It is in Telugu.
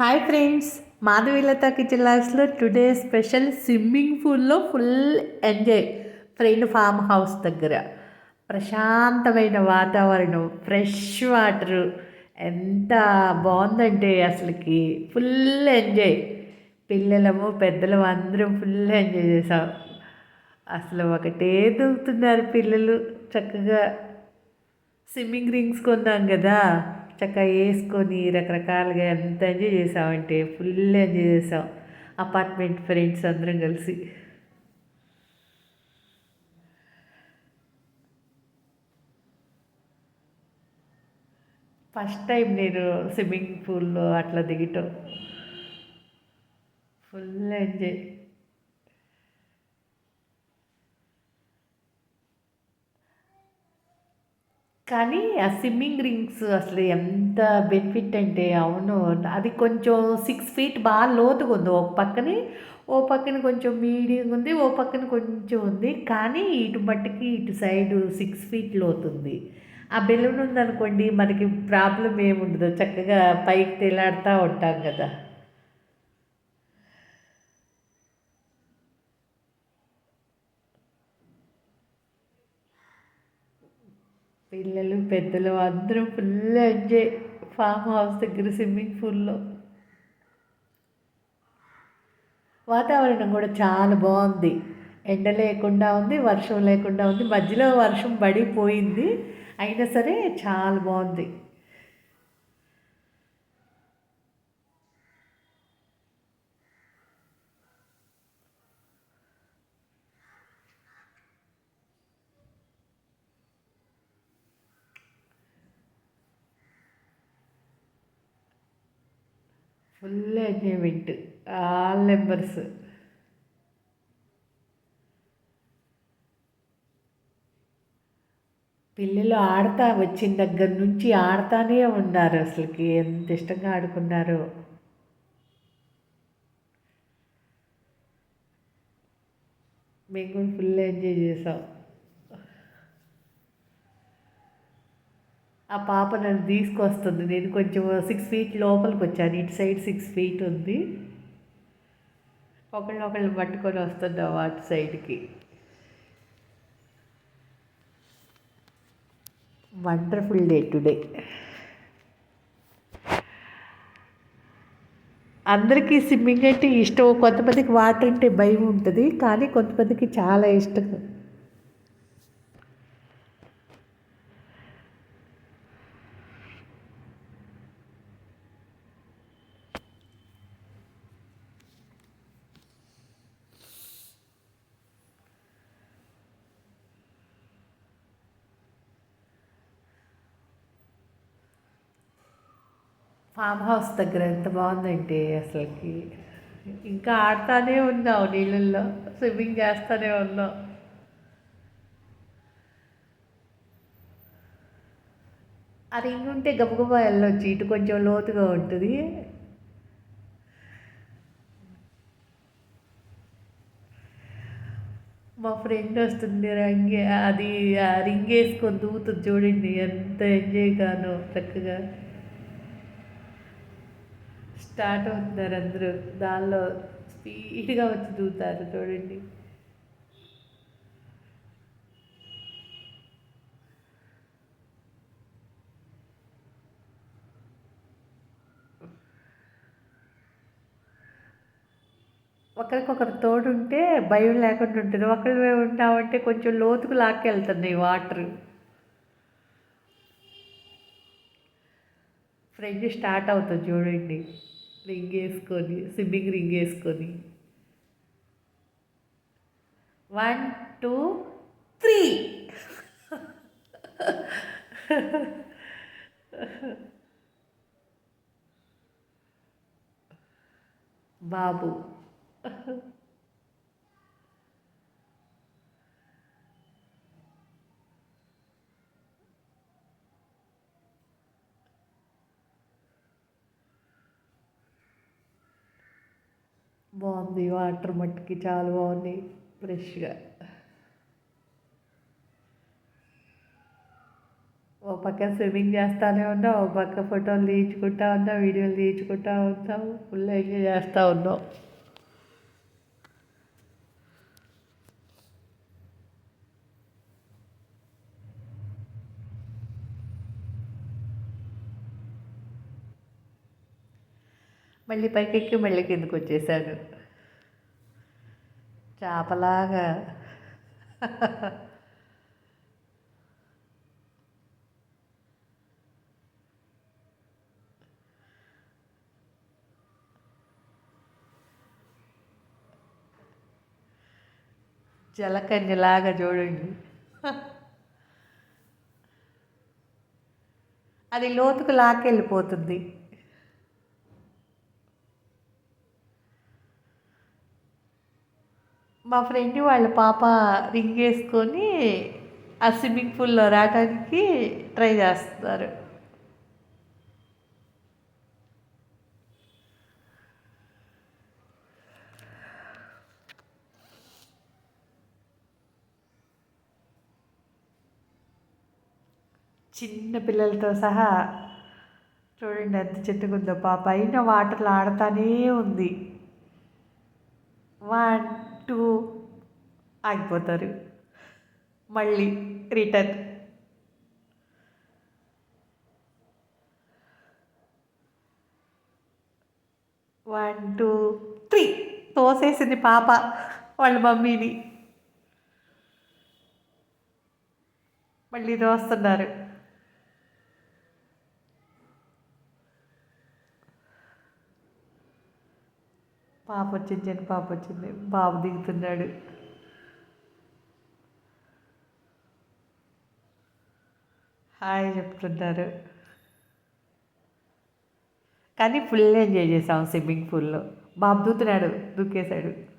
హాయ్ ఫ్రెండ్స్ మాధవీలత కిచెన్ లాగ్స్లో టుడే స్పెషల్ స్విమ్మింగ్ పూల్లో full enjoy friend farm house దగ్గర ప్రశాంతమైన వాతావరణం ఫ్రెష్ వాటరు ఎంత బాగుందంటే అసలుకి ఫుల్ ఎంజాయ్ పిల్లలము పెద్దలము అందరం ఫుల్ ఎంజాయ్ చేసాం అసలు ఒకటే దూకుతున్నారు పిల్లలు చక్కగా స్విమ్మింగ్ రింగ్స్ కొన్నాం కదా చక్కగా వేసుకొని రకరకాలుగా ఎంత ఎంజాయ్ చేసామంటే ఫుల్ ఎంజాయ్ చేసాం అపార్ట్మెంట్ ఫ్రెండ్స్ అందరం కలిసి. ఫస్ట్ టైం నేను స్విమ్మింగ్ పూల్లో అట్లా దిగటం. Full enjoy. కానీ ఆ స్విమ్మింగ్ రింగ్స్ అసలు ఎంత బెనిఫిట్ అంటే అవును. అది కొంచెం సిక్స్ ఫీట్ బాగా లోతుగా ఉంది. ఒక పక్కనే ఓ పక్కన కొంచెం మీడియం ఉంది ఓ పక్కన కొంచెం ఉంది. కానీ ఇటు మట్టుకి ఇటు సైడు సిక్స్ ఫీట్ లోతుంది. ఆ బెలూన్ ఉందనుకోండి మనకి ప్రాబ్లం ఏముండదు. చక్కగా పైకి తేలాడుతూ ఉంటాం కదా. పిల్లలు పెద్దలు అందరూ ఫుల్ ఎంజాయ్ ఫామ్ హౌస్ దగ్గర స్విమ్మింగ్ పూల్లో వాతావరణం కూడా చాలా బాగుంది. ఎండ లేకుండా ఉంది వర్షం లేకుండా ఉంది. మధ్యలో వర్షం పడిపోయింది. అయినా సరే చాలా బాగుంది. ఫుల్ ఎంజాయ్మెంట్ ఆల్ మెంబర్స్ పిల్లలు ఆడతా వచ్చిన దగ్గర నుంచి ఆడతానే ఉన్నారు అసలుకి. ఎంత ఇష్టంగా ఆడుకున్నారు. మేము కూడా ఫుల్ ఎంజాయ్ చేసాం. ఆ పాప నన్ను తీసుకొస్తుంది. నేను కొంచెం సిక్స్ ఫీట్ లోపలికి వచ్చాను. ఇటు సైడ్ సిక్స్ ఫీట్ ఉంది. ఒకళ్ళు ఒకళ్ళు పట్టుకొని వస్తున్నాం అటు సైడ్కి వండర్ఫుల్ డే టుడే అందరికీ స్విమ్మింగ్ అంటే ఇష్టం. కొంతమందికి వాటర్ అంటే భయం ఉంటుంది. కానీ కొంతమందికి చాలా ఇష్టం. ఫామ్ హౌస్ దగ్గర ఎంత బాగుందంటే అసలుకి. ఇంకా ఆడుతూనే ఉన్నావు నీళ్ళల్లో స్విమ్మింగ్ చేస్తూనే ఉన్నావు. ఆ రింగ్ ఉంటే గబగబా వెళ్ళొచ్చు ఇటు కొంచెం లోతుగా ఉంటుంది. మా ఫ్రెండ్ వస్తుంది రంగి అది ఆ రింగ్ వేసుకొని దూకుతుంది చూడండి ఎంత ఎంజాయ్ గానో చక్కగా. స్టార్ట్ అవుతున్నారు అందరూ. దానిలో స్పీడ్గా వచ్చి దూతారు చూడండి. ఒకరికొకరు తోడుంటే భయం లేకుండా ఉంటుంది. ఒకరి ఉంటామంటే కొంచెం లోతుకు లాక్కెళ్తున్నాయి వాటర్. ఫ్రెండ్ స్టార్ట్ అవుతుంది చూడండి. రింగ్ వేసుకొని స్విమ్మింగ్ రింగ్ వేసుకొని వన్ టూ త్రీ బాబు బాగుంది. వాటర్ మట్టికి చాలా బాగుంది. ఫ్రెష్గా. ఓ పక్క స్విమ్మింగ్ చేస్తూనే ఉన్నాం ఓ పక్క ఫోటోలు తీయించుకుంటా ఉన్నాం వీడియోలు తీయించుకుంటా ఉంటాం ఫుల్ ఎంజాయ్ చేస్తూ ఉన్నాం మళ్ళీ పైకెక్కి మళ్ళీ కిందకు వచ్చేసాను. చేపలాగా. జలకన్యలాగా చూడండి. అది లోతుకు లాక్కెళ్ళిపోతుంది. మా ఫ్రెండ్ వాళ్ళ పాప రింగ్ వేసుకొని ఆ స్విమ్మింగ్ పూల్లో రావడానికి ట్రై చేస్తున్నారు. చిన్న పిల్లలతో సహా చూడండి ఎంత చెట్టుకుందో పాప. అయిన వాటర్లో ఆడతానే ఉంది. వన్ టూ ఆగిపోతారు. మళ్ళీ రిటర్న్. One two three. తోసేసింది పాప వాళ్ళ మమ్మీని. మళ్ళీ దోస్తున్నారు పాప వచ్చింది పాప వచ్చింది బాబు దిగుతున్నాడు. హాయ్ చెప్తున్నారు. కానీ ఫుల్ ఎంజాయ్ చేసాం స్విమ్మింగ్ పూల్లో. బాబు దూతున్నాడు దూకేశాడు.